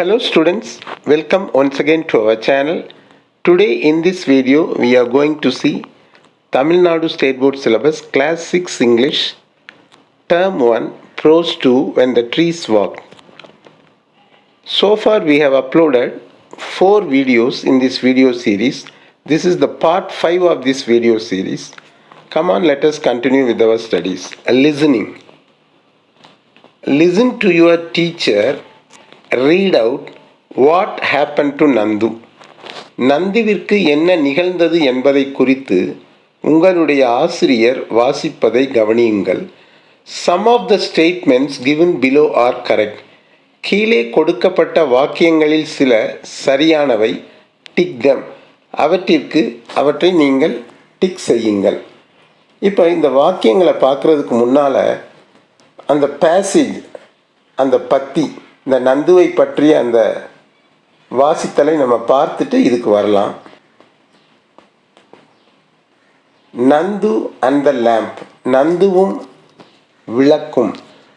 Hello students, welcome once again to our channel. Today in this video we are going to see Tamil Nadu State Board Syllabus Class 6 English Term 1 Prose 2 When the Trees Walk. So far we have uploaded 4 videos in this video series. This is the part 5 of this video series. Come on let us continue with our studies. Listening. Listen to your teacher read out what happen to Nandu நந்துவிற்கு என்ன நிகழ்ந்தது என்பதை குறித்து உங்களுடைய ஆசிரியர் வாசிப்பதை கவனியுங்கள். Some of the statements given below are correct கீழே கொடுக்கப்பட்ட வாக்கியங்களில் சில சரியானவை டிக் தம் அவற்றிற்கு அவற்றை நீங்கள் டிக் செய்யுங்கள். இப்போ இந்த வாக்கியங்களை பார்க்குறதுக்கு முன்னால் அந்த பேசேஜ் அந்த பத்தி இந்த நந்துவை பற்றிய அந்த வாசித்தலை நம்ம பார்த்துட்டு இதுக்கு வரலாம். நந்து அண்ட் த லேம்ப் நந்துவும் விளக்கும்.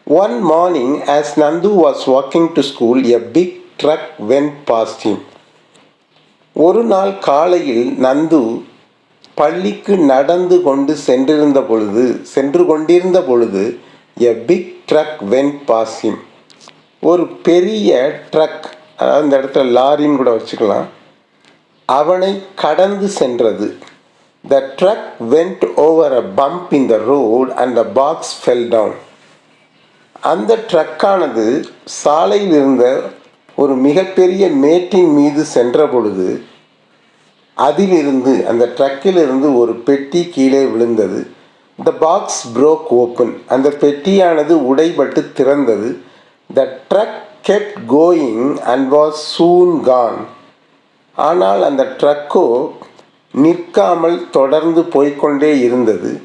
One morning as Nandu was walking to school a big truck went past ஒரு நாள் காலையில் நந்து பள்ளிக்கு நடந்து கொண்டு சென்றிருந்த பொழுது சென்று கொண்டிருந்த பொழுது a big truck went pass ஒரு பெரிய ட்ரக் அதாவது இந்த இடத்துல லாரின்னு கூட வச்சுக்கலாம் அவனை கடந்து சென்றது. The truck went over a bump in the road and the box fell down அந்த ட்ரக்கானது சாலையில் இருந்த ஒரு மிகப்பெரிய மேட்டின் மீது சென்ற பொழுது அதிலிருந்து அந்த ட்ரக்கிலிருந்து ஒரு பெட்டி கீழே விழுந்தது. த பாக்ஸ் ப்ரோக் ஓப்பன் அந்த பெட்டியானது உடைபட்டு திறந்தது. The truck kept going and was soon gone ஆனால் அந்த ட்ரக்கோ நிற்காமல் தொடர்ந்து போய்க்கொண்டே இருந்தது.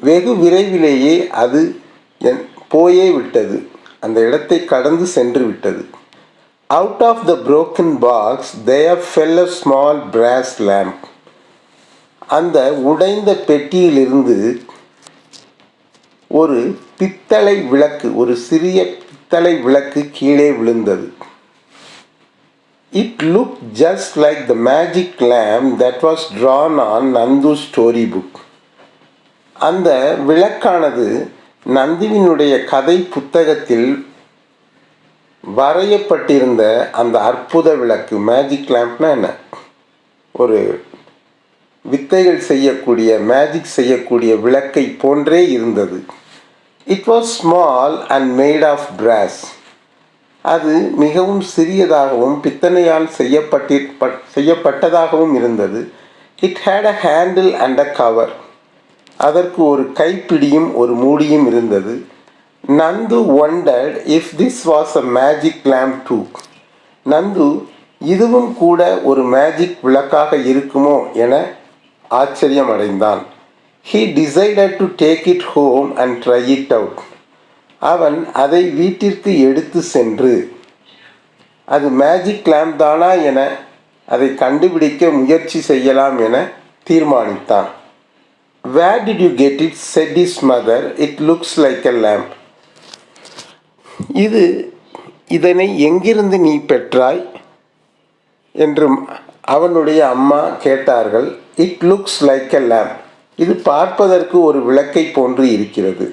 வெகு விரைவிலேயே அது என் போயே விட்டது. அந்த இடத்தை கடந்து சென்று விட்டது. Out of the broken box there fell a small brass lamp அந்த உடைந்த பெட்டியிலிருந்து ஒரு பித்தளை விளக்கு ஒரு சிறிய பித்தளை விளக்கு கீழே விழுந்தது. It look just like the magic lamp that was drawn on Nandu story book அந்த விளக்கானது நந்துவினுடைய கதை புத்தகத்தில் வரையப்பட்டிருந்த அந்த அற்புத விளக்கு மேஜிக் லேம்ப்னா என்ன? ஒரு வித்தைகள் செய்யக்கூடிய மேஜிக் செய்யக்கூடிய விளக்கை போன்றே இருந்தது. It was small and made of brass அது மிகவும் சிறியதாகவும் பித்தனையால் செய்யப்பட்டி செய்யப்பட்டதாகவும் இருந்தது. It had a handle and a cover அதற்கு ஒரு கைப்பிடியும் ஒரு மூடியும் இருந்தது. Nandu wondered if this was a magic lamp too Nandu இதுவும் கூட ஒரு மேஜிக் விளக்காக இருக்குமோ என ஆச்சரியம் அடைந்தான் he decided to take it home and try it out அவன் அதை வீட்டிற்கு எடுத்து சென்று அது மேஜிக் லேம்ப் தானா என அதை கண்டுபிடிக்க முயற்சி செய்யலாம் என தீர்மானித்தான். Where did you get it said his mother it looks like a lamp இது இதனை எங்கிருந்து நீ பெற்றாய்? என்று அவனுடைய அம்மா கேட்டார்கள் it looks like a lamp இது பார்ப்பதற்கு ஒரு விளக்கை போன்று இருக்கிறது.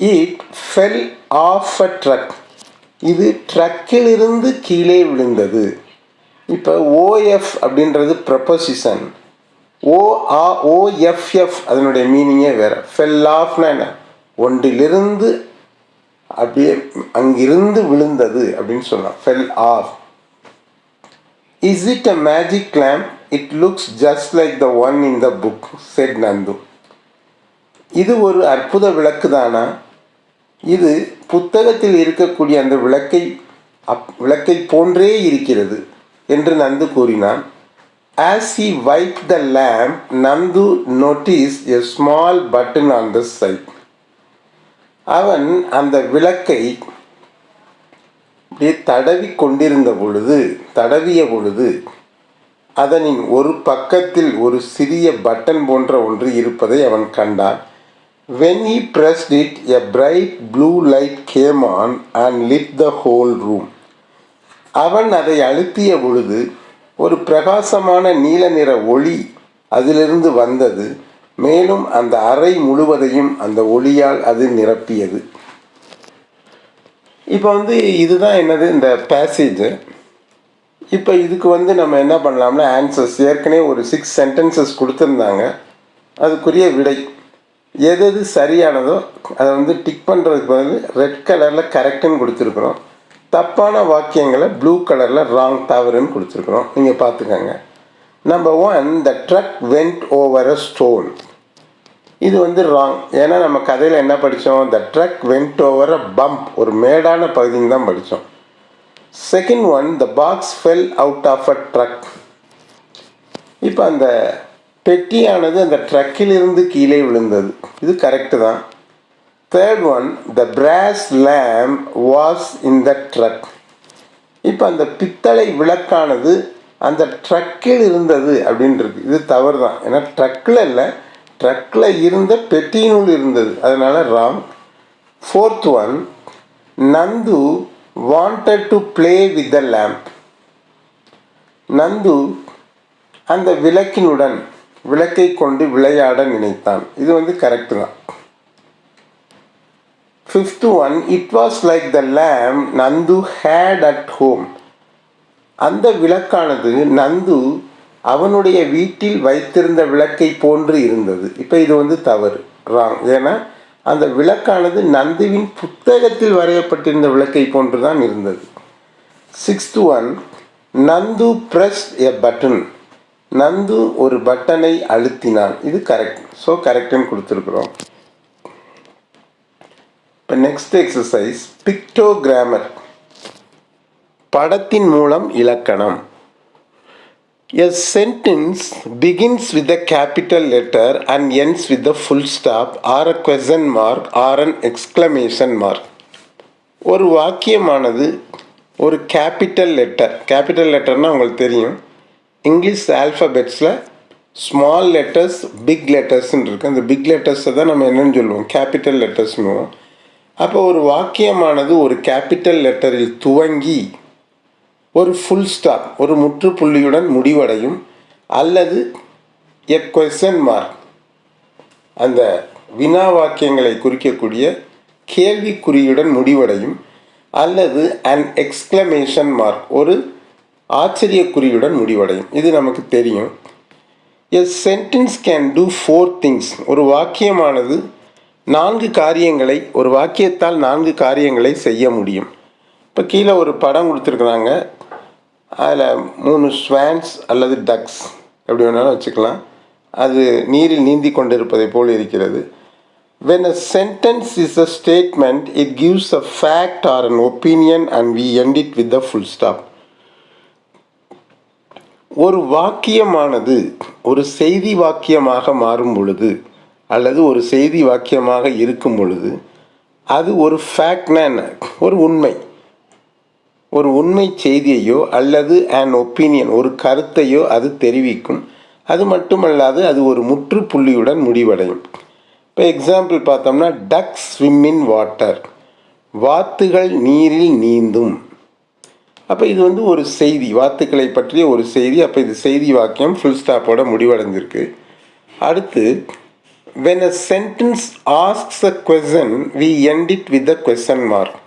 It fell off a truck இது ட்ரக்கிலிருந்து கீழே விழுந்தது. இப்போ ஓஎஃப் அப்படின்றது ப்ரப்போசிஷன் ஓ ஆ ஓஎஃப்எஃப் அதனுடைய மீனிங்கே வேறு. ஃபெல் ஆஃப்னா என்ன? ஒன்றிலிருந்து அப்படியே அங்கிருந்து விழுந்தது அப்படின்னு சொல்லலாம். Fell off is it a magic lamp it looks just like the one in the book said Nandu இது ஒரு அற்புத விளக்கு தானா? இது புத்தகத்தில் இருக்கக்கூடிய அந்த விளக்கை அப் விளக்கை போன்றே இருக்கிறது என்று நந்து கூறினான். As he wiped the lamp Nandu noticed a small button on the side அவன் அந்த விளக்கை அப்படியே தடவி கொண்டிருந்த பொழுது தடவிய பொழுது அதனின் ஒரு பக்கத்தில் ஒரு சிறிய பட்டன் போன்ற ஒன்று இருப்பதை அவன் கண்டான். When he pressed it a bright blue light came on and lit the whole room அவன் அதை அழுத்திய பொழுது ஒரு பிரகாசமான நீல நிற ஒளி அதிலிருந்து வந்தது. மேலும் அந்த அறை முழுவதையும் அந்த ஒளியால் அது நிரப்பியது. இப்போ வந்து இதுதான் என்னது இந்த பேசேஜ் இப்போ இதுக்கு வந்து நம்ம என்ன பண்ணலாம்னா ஆன்சர்ஸ் ஏற்கனவே ஒரு சிக்ஸ் சென்டென்சஸ் கொடுத்துருந்தாங்க. அதுக்குரிய விடை. எது எது சரியானதோ அதை வந்து டிக் பண்ணுறதுக்கு வந்து ரெட் கலரில் கரெக்டுன்னு கொடுத்துருக்குறோம். தப்பான வாக்கியங்களை ப்ளூ கலரில் ராங் தவறுன்னு கொடுத்துருக்குறோம். நீங்கள் பார்த்துக்கோங்க. Number one the truck went over a stone இது வந்து ராங் ஏன்னா நம்ம கதையில் என்ன படித்தோம் the truck went over a bump ஒரு மேடான பகுதின்னு தான் படித்தோம் second one the box fell out of a truck இப்போ அந்த பெட்டியானது அந்த ட்ரக்கிலிருந்து கீழே விழுந்தது. இது கரெக்டு தான். Third one the brass lamp was in the truck இப்போ அந்த பித்தளை விளக்கானது அந்த ட்ரக்கில் இருந்தது அப்படின்றது. இது தவறு தான் ஏன்னா ட்ரக்கில் இல்லை ட்ரக்கில் இருந்த பெட்டியினுள் இருந்தது. அதனால் wrong fourth one Nandu wanted to play with the lamp Nandu அந்த விளக்கினுடன் விளக்கை கொண்டு விளையாட நினைத்தான். இது வந்து கரெக்டு தான். Fifth one it was like the lamp Nandu had at home அந்த விளக்கானது நந்து அவனுடைய வீட்டில் வைத்திருந்த விளக்கை போன்று இருந்தது. இப்போ இது வந்து தவறு. ராங் ஏன்னா அந்த விளக்கானது நந்துவின் புத்தகத்தில் வரையப்பட்டிருந்த விளக்கை போன்று தான் இருந்தது. Sixth one Nandu press a button Nandu ஒரு பட்டனை அழுத்தினான். இது கரெக்ட் ஸோ கரெக்டுன்னு கொடுத்துருக்குறோம். இப்போ நெக்ஸ்ட் எக்ஸசைஸ் பிக்டோகிராமர் படத்தின் மூலம் இலக்கணம். A sentence begins with a capital letter and ends with a full stop or a question mark or an exclamation mark. ஒரு வாக்கியமானது ஒரு கேபிட்டல் லெட்டர் கேபிட்டல் லெட்டர்னால் உங்களுக்கு தெரியும். இங்கிலீஷ் ஆல்ஃபபெட்ஸில் ஸ்மால் லெட்டர்ஸ் பிக் லெட்டர்ஸ்ன்னு இருக்குது அந்த பிக் லெட்டர்ஸை தான் நம்ம என்னென்னு சொல்லுவோம். கேபிட்டல் லெட்டர்ஸ்னுவோம் அப்போ ஒரு வாக்கியமானது ஒரு கேபிட்டல் லெட்டரில் துவங்கி ஒரு ஃபுல் ஸ்டாப் ஒரு முற்றுப்புள்ளியுடன் முடிவடையும் அல்லது எ கொஸ்டன் மார்க் அந்த வினா வாக்கியங்களை குறிக்கக்கூடிய கேள்விக்குறியுடன் முடிவடையும் அல்லது அன் எக்ஸ்க்ளமேஷன் மார்க் ஒரு ஆச்சரியக்குறியுடன் முடிவடையும். இது நமக்கு தெரியும். A sentence can do four things ஒரு வாக்கியமானது நான்கு காரியங்களை ஒரு வாக்கியத்தால் நான்கு காரியங்களை செய்ய முடியும். இப்போ கீழே ஒரு படம் கொடுத்துருக்குறாங்க. அதில் மூணு ஸ்வான்ஸ் அல்லது டக்ஸ் எப்படி வேணாலும் வச்சுக்கலாம். அது நீரில் நீந்தி கொண்டிருப்பதை போல் இருக்கிறது. When a sentence is a statement it gives a fact or an opinion and we end it with a full stop ஒரு வாக்கியமானது ஒரு செய்தி வாக்கியமாக மாறும் பொழுது அல்லது ஒரு செய்தி வாக்கியமாக இருக்கும் பொழுது அது ஒரு ஃபேக்ட்னா என்ன? ஒரு உண்மை. ஒரு உண்மை செய்தியையோ அல்லது அன் ஒப்பீனியன் ஒரு கருத்தையோ அது தெரிவிக்கும். அது மட்டுமல்லாது அது ஒரு முற்றுப்புள்ளியுடன் முடிவடையும். இப்போ எக்ஸாம்பிள் பார்த்தோம்னா டக் ஸ்விம் இன் வாட்டர் வாத்துகள் நீரில் நீந்தும். அப்போ இது வந்து ஒரு செய்தி வாத்துக்களை பற்றிய ஒரு செய்தி. அப்போ இது செய்தி வாக்கியம் ஃபுல் ஸ்டாப்போட முடிவடைஞ்சிருக்கு. அடுத்து when a sentence asks a question we end it with a question mark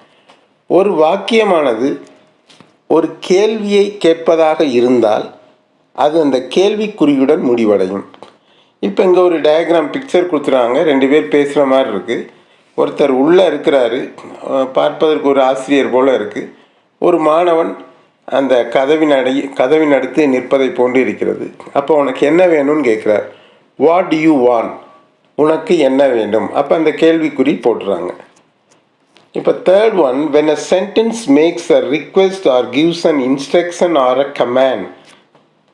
ஒரு வாக்கியமானது ஒரு கேள்வியை கேட்பதாக இருந்தால் அது அந்த கேள்விக்குறியுடன் முடிவடையும். இப்போ இங்கே ஒரு டயக்ராம் பிக்சர் கொடுத்துருவாங்க ரெண்டு பேர் பேசுகிற மாதிரி இருக்குது ஒருத்தர் உள்ளே இருக்கிறாரு. பார்ப்பதற்கு ஒரு ஆசிரியர் போல் இருக்குது ஒரு மாணவன் அந்த கதவின் அடைய கதவின் அடுத்து நிற்பதை போன்று இருக்கிறது. அப்போ உனக்கு என்ன வேணும்னு கேட்குறார். வாட் யூ வான் உனக்கு என்ன வேண்டும்? அப்போ அந்த கேள்விக்குறி போட்டுறாங்க. இப்போ third one when a sentence makes a request or gives an instruction or a command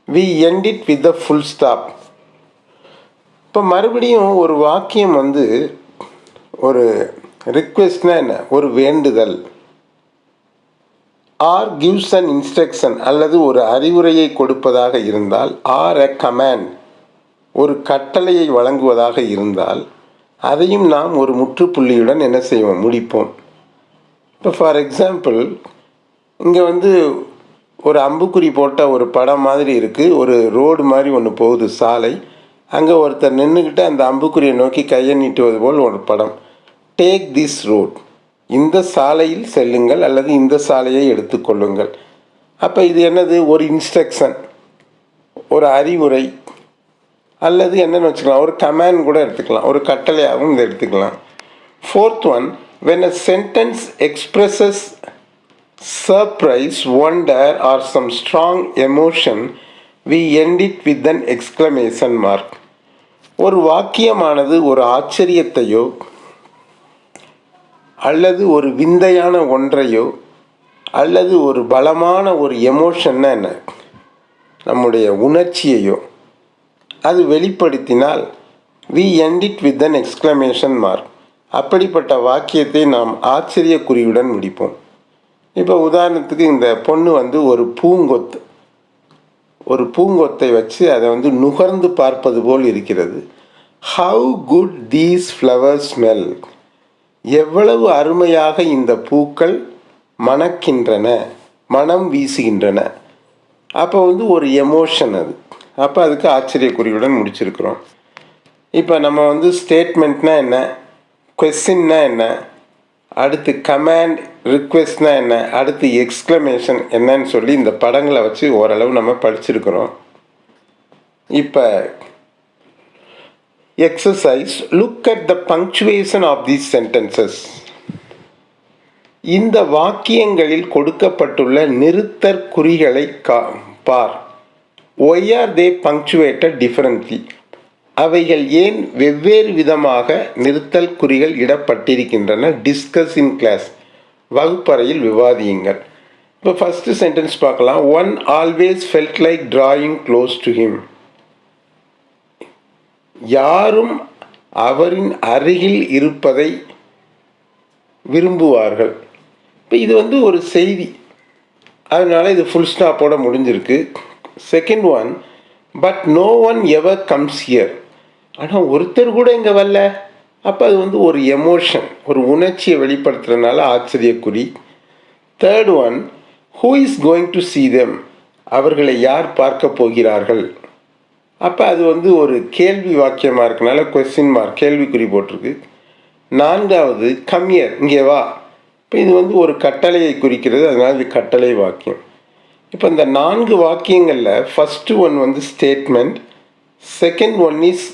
we end it with a full stop இப்போ மறுபடியும் ஒரு வாக்கியம் வந்து ஒரு ரிக்வெஸ்ட்னா என்ன? ஒரு வேண்டுதல். ஆர் கிவ்ஸ் அன் இன்ஸ்ட்ரக்ஷன் அல்லது ஒரு அறிவுரையை கொடுப்பதாக இருந்தால் ஆர் அ கமேண்ட் ஒரு கட்டளையை வழங்குவதாக இருந்தால் அதையும் நாம் ஒரு முற்றுப்புள்ளியுடன் என்ன செய்வோம்? முடிப்போம். இப்போ ஃபார் எக்ஸாம்பிள் இங்கே வந்து ஒரு அம்புக்குறி போட்ட ஒரு படம் மாதிரி இருக்குது ஒரு ரோடு மாதிரி ஒன்று போகுது சாலை. அங்கே ஒருத்தர் நின்றுக்கிட்டு அந்த அம்புக்குறியை நோக்கி கையை நீட்டுவது போல் ஒரு படம். டேக் திஸ் ரோட் இந்த சாலையில் செல்லுங்கள் அல்லது இந்த சாலையை எடுத்துக்கொள்ளுங்கள் அப்போ இது என்னது? ஒரு இன்ஸ்ட்ரக்ஷன் ஒரு அறிவுரை. அல்லது என்னென்னு வச்சுக்கலாம். ஒரு கமேண்ட் கூட எடுத்துக்கலாம். ஒரு கட்டளையாகவும் இதை எடுத்துக்கலாம். Fourth one when a sentence expresses surprise wonder or some strong emotion we end it with an exclamation mark ஒரு வாக்கியமானது ஒரு ஆச்சரியத்தையோ அல்லது ஒரு விந்தையான ஒன்றையோ அல்லது ஒரு பலமான ஒரு எமோஷன்னா என்ன? நம்முடைய உணர்ச்சியையோ. அது வெளிப்படுத்தினால் we end it with an exclamation mark அப்படிப்பட்ட வாக்கியத்தை நாம் ஆச்சரிய குறியுடன் முடிப்போம். இப்போ உதாரணத்துக்கு இந்த பொண்ணு வந்து ஒரு பூங்கொத்து. ஒரு பூங்கொத்தை வச்சு அதை வந்து நுகர்ந்து பார்ப்பது போல் இருக்கிறது. How good these flower smell எவ்வளவு அருமையாக இந்த பூக்கள் மணக்கின்றன மனம் வீசுகின்றன. அப்போ வந்து ஒரு எமோஷன் அது. அப்போ அதுக்கு ஆச்சரியக்குறியுடன் முடிச்சிருக்கிறோம். இப்போ நம்ம வந்து ஸ்டேட்மெண்ட்னால் என்ன? கொஸ்டின்னா என்ன? அடுத்து கமாண்ட் ரிக்வெஸ்ட்னா என்ன? அடுத்து எக்ஸ்க்ளமேஷன் என்னன்னு சொல்லி இந்த படங்களை வச்சு ஓரளவு நம்ம படிச்சிருக்கிறோம். இப்போ exercise look at the punctuation of these sentences இந்த வாக்கியங்களில் கொடுக்கப்பட்டுள்ள நிறுத்தற் குறிகளை கா பார். Why are they punctuated differently அவைகள் ஏன் வெவ்வேறு விதமாக நிறுத்தல் குறிகள் இடப்பட்டிருக்கின்றன? டிஸ்கஸ் இன் கிளாஸ் வகுப்பறையில் விவாதியுங்கள். இப்போ ஃபஸ்ட்டு சென்டென்ஸ் பார்க்கலாம். One always felt like drawing close to him யாரும் அவரின் அருகில் இருப்பதை விரும்புவார்கள். இப்போ இது வந்து ஒரு செய்தி. அதனால் இது ஃபுல் ஸ்டாப்போட முடிஞ்சிருக்கு. Second one but no one ever comes here ஆனால் ஒருத்தர் கூட இங்கே வரல. அப்போ அது வந்து ஒரு எமோஷன் ஒரு உணர்ச்சியை வெளிப்படுத்துறதுனால ஆச்சரியக்குறி. Third one who is going to see them அவர்களை யார் பார்க்க போகிறார்கள்? அப்போ அது வந்து ஒரு கேள்வி வாக்கியமாக இருக்கனால கொஸ்டின் மார்க் கேள்விக்குறி போட்டிருக்கு. நான்காவது கம்மியர் இங்கே வா. இப்போ இது வந்து ஒரு கட்டளையை குறிக்கிறது அதனால் இது கட்டளை வாக்கியம். இப்போ இந்த நான்கு வாக்கியங்களில் ஃபஸ்ட்டு ஒன் வந்து statement second one is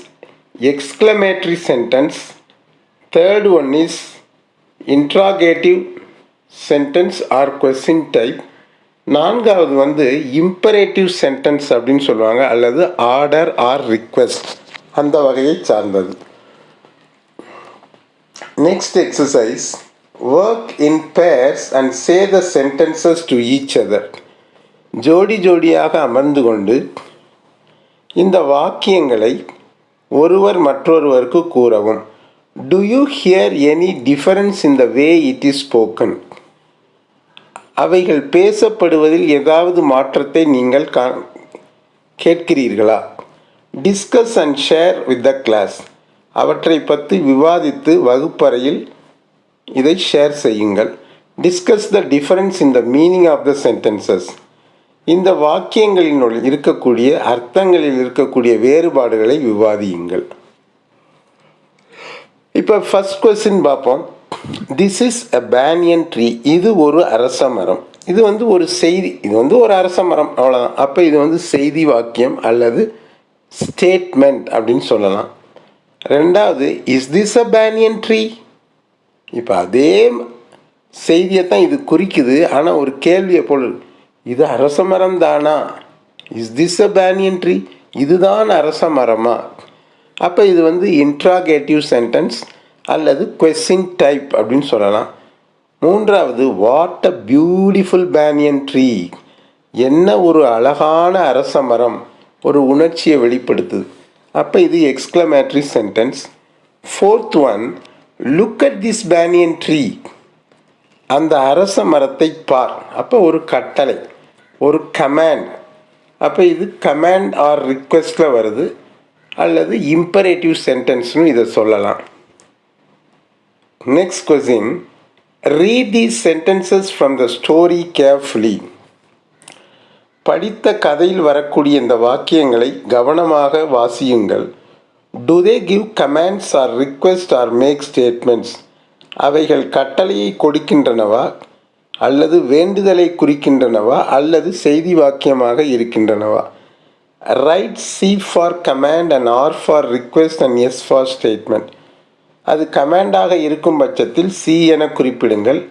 exclamatory sentence third one is interrogative sentence or question type நான்காவது வந்து இம்பரேட்டிவ் சென்டென்ஸ் அப்படின்னு சொல்லுவாங்க அல்லது ஆர்டர் ஆர் ரிக்வெஸ்ட் அந்த வகையை சார்ந்தது. Next exercise work in pairs and say the sentences to each other ஜோடி ஜோடியாக அமர்ந்து கொண்டு இந்த வாக்கியங்களை ஒருவர் மற்றொருவருக்கு கூறவும் do you hear any difference in the way it is spoken அவைகள் பேசப்படுவதில் ஏதாவது மாற்றத்தை நீங்கள் கா கேட்கிறீர்களா? Discuss and share with the class அவற்றை பற்றி விவாதித்து வகுப்பறையில் இதை ஷேர் செய்யுங்கள். Discuss the difference in the meaning of the sentences இந்த வாக்கியங்களினுள் இருக்கக்கூடிய அர்த்தங்களில் இருக்கக்கூடிய வேறுபாடுகளை விவாதியுங்கள். இப்போ ஃபஸ்ட் கொஸ்டின் பார்ப்போம். This is a banyan tree இது ஒரு அரச மரம். இது வந்து ஒரு செய்தி. இது வந்து ஒரு அரச மரம். அவ்வளோதான் அப்போ இது வந்து செய்தி வாக்கியம் அல்லது ஸ்டேட்மெண்ட் அப்படின்னு சொல்லலாம். ரெண்டாவது is this a banyan tree இப்போ அதே செய்தியை தான் இது குறிக்குது. ஆனால் ஒரு கேள்வியை போல் இது அரச மரம் தானா? Is this a banyan tree இதுதான் அரச மரமா? அப்போ இது வந்து இன்ட்ராகேட்டிவ் சென்டென்ஸ் அல்லது கொஸ்டின் டைப் அப்படின்னு சொல்லலாம். மூன்றாவது what a beautiful banyan tree என்ன ஒரு அழகான அரச மரம்? ஒரு உணர்ச்சியை வெளிப்படுத்துது அப்போ இது exclamatory sentence fourth one look at this banyan tree அந்த அரச மரத்தை பார். அப்போ ஒரு கட்டளை. ஒரு கமேண்ட் அப்போ இது கமேண்ட் ஆர் ரிக்வெஸ்டில் வருது அல்லது இம்பரேட்டிவ் சென்டென்ஸ்னு இதை சொல்லலாம். Next question read the sentences from the story carefully படித்த கதையில் வரக்கூடிய இந்த வாக்கியங்களை கவனமாக வாசியுங்கள். Do they give commands or request or make statements அவைகள் கட்டளையை கொடுக்கின்றனவா? அல்லது வேண்டுதலை குறிக்கின்றனவா? அல்லது செய்தி வாக்கியமாக இருக்கின்றனவா? Write C for command and R for request and S for statement அது கமாண்டாக இருக்கும் பட்சத்தில் சி என குறிப்பிடுங்கள்.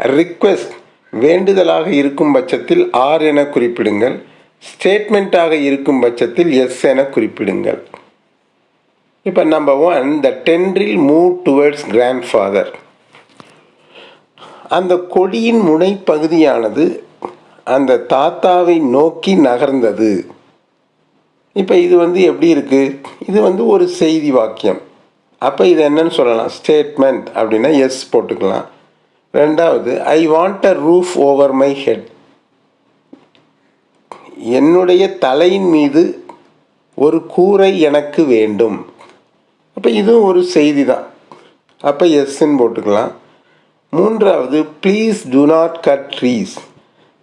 ரிக்வெஸ்ட் வேண்டுதலாக இருக்கும் பட்சத்தில் ஆர் என குறிப்பிடுங்கள். ஸ்டேட்மெண்ட்டாக இருக்கும் பட்சத்தில் எஸ் என குறிப்பிடுங்கள். இப்போ number one the tendril move towards grand father அந்த கொடியின் முனைப்பகுதியானது அந்த தாத்தாவை நோக்கி நகர்ந்தது. இப்போ இது வந்து எப்படி இருக்குது இது வந்து ஒரு செய்தி வாக்கியம். அப்போ இது என்னன்னு சொல்லலாம். ஸ்டேட்மெண்ட் அப்படின்னா எஸ் போட்டுக்கலாம். ரெண்டாவது I want a roof over my head என்னுடைய தலையின் மீது ஒரு கூரை எனக்கு வேண்டும். அப்போ இதுவும் ஒரு செய்தி தான். அப்போ எஸ்ன்னு போட்டுக்கலாம். மூன்றாவது please do not cut trees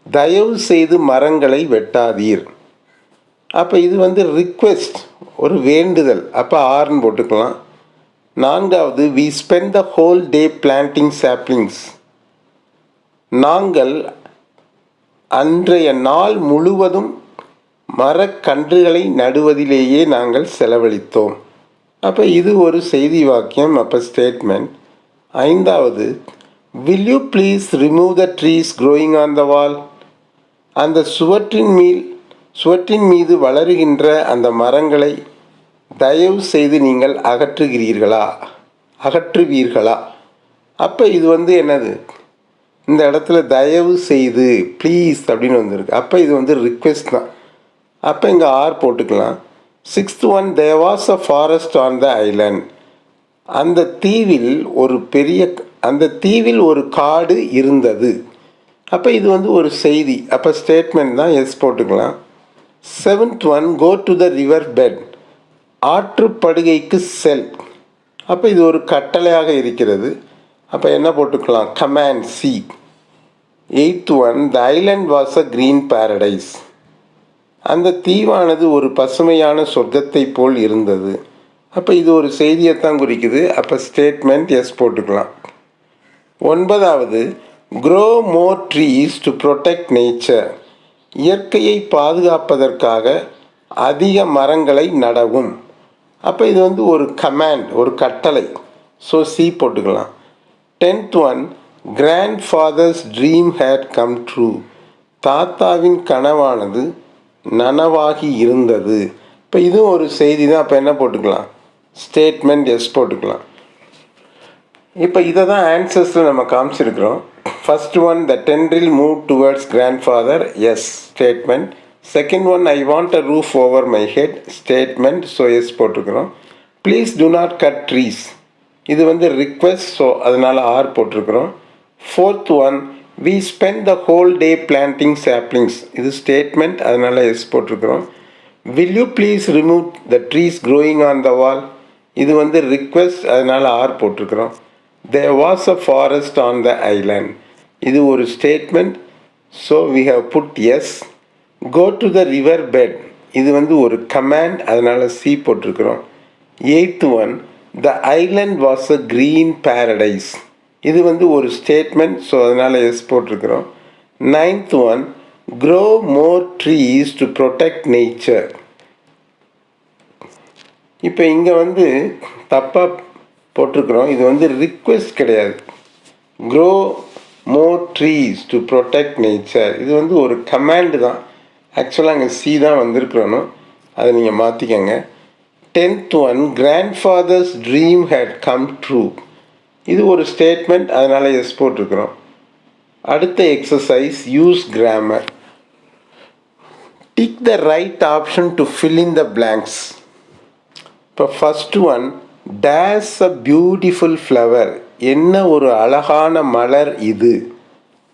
தயவு செய்து மரங்களை வெட்டாதீர். அப்போ இது வந்து ரிக்வெஸ்ட் ஒரு வேண்டுதல். அப்போ ஆர்ன்னு போட்டுக்கலாம். நான்காவது we spend the whole day planting saplings நாங்கள் அன்றைய நாள் முழுவதும் மரக்கன்றுகளை நடுவதிலேயே நாங்கள் செலவழித்தோம். அப்போ இது ஒரு செய்தி வாக்கியம் அப்போ ஸ்டேட்மெண்ட் ஐந்தாவது will you please remove the trees growing on the wall அந்த சுவற்றின் மீல் சுவற்றின் மீது வளருகின்ற அந்த மரங்களை தயவு செய்து நீங்கள் அகற்றுகிறீர்களா? அகற்றுவீர்களா? அப்போ இது வந்து என்னது? இந்த இடத்துல தயவு செய்து ப்ளீஸ் அப்படின்னு வந்திருக்கு. அப்போ இது வந்து ரிக்வெஸ்ட் தான். அப்போ இங்கே ஆர் போட்டுக்கலாம். Sixth one there was a forest on the island அந்த தீவில் ஒரு பெரிய அந்த தீவில் ஒரு காடு இருந்தது. அப்போ இது வந்து ஒரு செய்தி. அப்போ ஸ்டேட்மெண்ட் தான் எஸ் போட்டுக்கலாம். Seventh one go to the river bed ஆற்றுப்படுகைக்கு செல். அப்போ இது ஒரு கட்டளையாக இருக்கிறது. அப்போ என்ன போட்டுக்கலாம்? Command C eighth one the island was a green paradise அந்த தீவானது ஒரு பசுமையான சொர்க்கத்தை போல் இருந்தது. அப்போ இது ஒரு செய்தியைத்தான் குறிக்குது. அப்போ ஸ்டேட்மெண்ட் எஸ் போட்டுக்கலாம். ஒன்பதாவது grow more trees to protect nature இயற்கையை பாதுகாப்பதற்காக அதிக மரங்களை நடவும். அப்போ இது வந்து ஒரு கமாண்ட் ஒரு கட்டளை. ஸோ சி போட்டுக்கலாம். Tenth one grandfather's dream had come true தாத்தாவின் கனவானது நனவாகி இருந்தது. இப்போ இதுவும் ஒரு செய்தி தான் அப்போ என்ன போட்டுக்கலாம்? ஸ்டேட்மெண்ட் எஸ் போட்டுக்கலாம். இப்போ இதை தான் ஆன்சர்ஸில் நம்ம காமிச்சிருக்கிறோம். First one the tendril move towards grandfather S statement second one I want a roof over my head statement so S போட்டிருக்கிறோம். Please do not cut trees இது வந்து ரிக்வெஸ்ட் ஸோ அதனால் ஆர் போட்டிருக்கிறோம். Fourth one we spend the whole day planting saplings இது statement அதனால் S போட்டிருக்கிறோம். Will you please remove the trees growing on the wall இது வந்து ரிக்வெஸ்ட் அதனால் ஆர் போட்டிருக்கிறோம். There was a forest on the island இது ஒரு statement so we have put S go to the river bed இது வந்து ஒரு கமாண்ட் அதனால் சி போட்டிருக்கிறோம். Eighth one the island was a green paradise இது வந்து ஒரு ஸ்டேட்மெண்ட் ஸோ அதனால் எஸ் போட்டிருக்கிறோம். Ninth one grow more trees to protect nature இப்போ இங்கே வந்து தப்பாக போட்டிருக்கிறோம். இது வந்து ரிக்வெஸ்ட் கிடையாது. Grow more trees to protect nature இது வந்து ஒரு கமாண்டு தான். ஆக்சுவலாக அங்கே சி தான் வந்திருக்கிறோம் அதை நீங்கள் மாற்றிக்கங்க tenth one grandfather's dream had come true இது ஒரு ஸ்டேட்மெண்ட் அதனால் எஸ் போட்டிருக்கிறோம். அடுத்த exercise use grammar tick the right option to fill in the blanks இப்போ first one dash a beautiful flower என்ன ஒரு அழகான மலர் இது?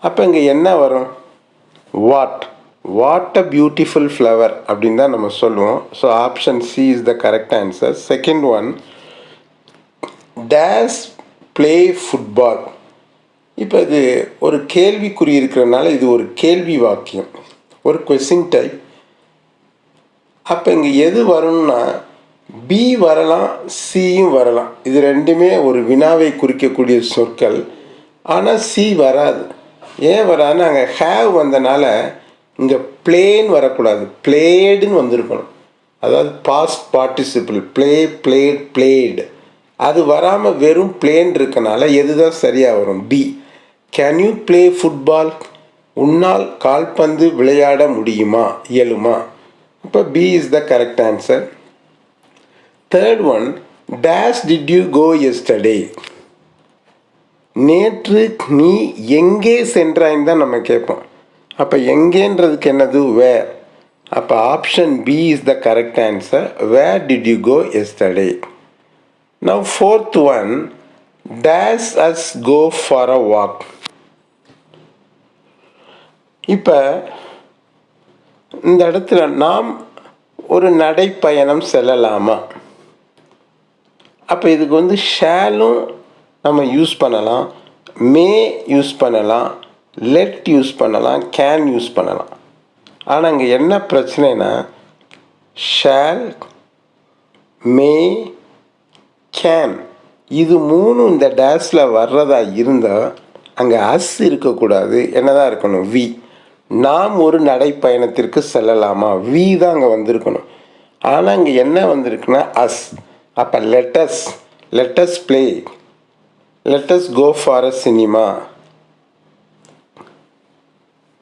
அப்போ இங்கே என்ன வரும்? What what a beautiful flower அப்படின்னு தான் நம்ம சொல்லுவோம். So option C is the correct answer second one dash play football இப்போ இது ஒரு கேள்விக்குறி இருக்கிறனால இது ஒரு கேள்வி வாக்கியம். ஒரு கொஸ்டின் டைப் அப்போ இங்கே எது வரும்னா பி வரலாம் சியும் வரலாம். இது ரெண்டுமே ஒரு வினாவை குறிக்கக்கூடிய சொற்கள். ஆனால் சி வராது. ஏன் வராதுன்னா அங்கே ஹேவ் வந்தனால இங்கே பிளேன் வரக்கூடாது. பிளேடுன்னு வந்திருக்கணும். அதாவது past participle play played played அது வராமல் வெறும் பிளேன் இருக்கனால எதுதான் சரியாக வரும்? B can you play football உன்னால் கால்பந்து விளையாட முடியுமா? இயலுமா? இப்போ B is the correct answer third one dash did you go yesterday நேற்று நீ எங்கே சென்றாயின்னு தான் நம்ம கேட்போம். அப்போ எங்கேன்றதுக்கு என்னது? வேர் அப்போ option B is the correct answer where did you go yesterday now fourth one dash us go for a walk இப்போ இந்த இடத்துல நாம் ஒரு நடைப்பயணம் செல்லலாமா? அப்போ இதுக்கு வந்து ஷேலும் நம்ம யூஸ் பண்ணலாம். மே யூஸ் பண்ணலாம். லெட் யூஸ் பண்ணலாம். கேன் யூஸ் பண்ணலாம். ஆனால் இங்கே என்ன பிரச்சனைனா ஷேல் மே கேன் இது மூணும் இந்த டேஸில் வர்றதா இருந்தால் அங்கே அஸ் இருக்கக்கூடாது. என்னதான் இருக்கணும்? வி நாம் ஒரு நடைப்பயணத்திற்கு செல்லலாமா? வி தான் அங்கே வந்திருக்கணும். ஆனால் அங்கே என்ன வந்திருக்குன்னா அஸ் அப்போ let's let's play let's go for a cinema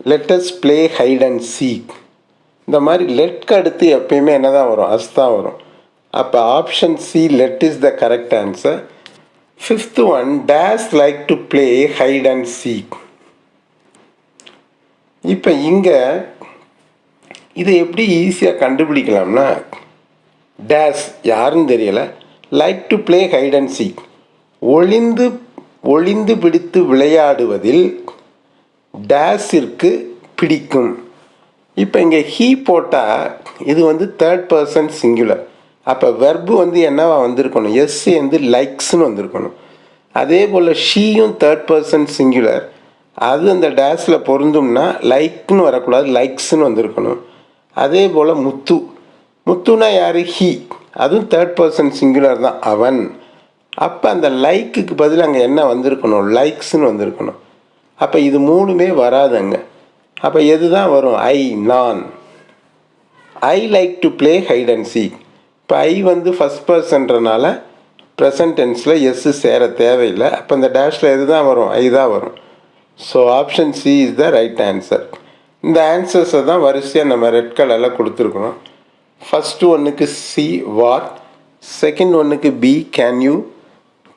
let's play hide and seek இந்த மாதிரி லெட்க்கு அடுத்து எப்பயுமே என்ன தான் வரும்? அஸ் தான் வரும். அப்போ option C let is the correct answer fifth one dash like to play hide and seek இப்போ இங்கே இதை எப்படி ஈஸியாக கண்டுபிடிக்கலாம்னா டேஸ் யாருன்னு தெரியல. Like to play hide and seek ஒளிந்து ஒளிந்து பிடித்து விளையாடுவதில் டேஸிற்கு பிடிக்கும். இப்போ இங்கே ஹீ போட்டால் இது வந்து தேர்ட் பர்சன் சிங்குலர் அப்போ வெர்பு வந்து என்னவா வந்திருக்கணும்? எஸ் வந்து லைக்ஸ்னு வந்திருக்கணும். அதே போல் ஷீயும் தேர்ட் பர்சன் சிங்குலர் அது அந்த டேஸில் பொருந்தும்னா லைக்னு வரக்கூடாது. லைக்ஸ்னு வந்திருக்கணும். அதே போல் முத்து. முத்துனா யார் ஹி. அதுவும் தேர்ட் பர்சன் சிங்குலர் தான் அவன். அப்போ அந்த லைக்குக்கு பதில் அங்கே என்ன வந்திருக்கணும்? லைக்ஸ்னு வந்திருக்கணும். அப்போ இது மூணுமே வராதுங்க. அப்போ எது தான் வரும்? ஐ நான். I like to play hide and seek இப்போ ஐ வந்து ஃபஸ்ட் பர்சன்றனால ப்ரெசன்ட் டென்ஸில் எஸ்ஸு சேர தேவையில்லை. அப்போ இந்த டேஷில் எது தான் வரும்? ஐ தான் வரும். So option C is the right answer இந்த ஆன்சர்ஸை தான் வரிசையாக நம்ம ரெட் கலரில் கொடுத்துருக்கணும். ஃபஸ்ட்டு ஒன்றுக்கு சி வாட் செகண்ட் ஒன்றுக்கு பி கேன் யூ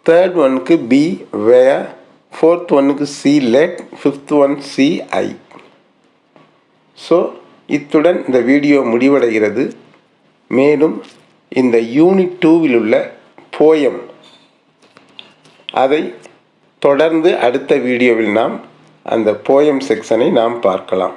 தேர்ட் ஒன்றுக்கு பி வேர் ஃபோர்த் ஒன்றுக்கு C let fifth one C I so இத்துடன் இந்த வீடியோ முடிவடைகிறது. மேலும் இந்த யூனிட் டூவில் உள்ள போயம் அதை தொடர்ந்து அடுத்த வீடியோவில் நாம் அந்த போயம் செக்ஷனை நாம் பார்க்கலாம்.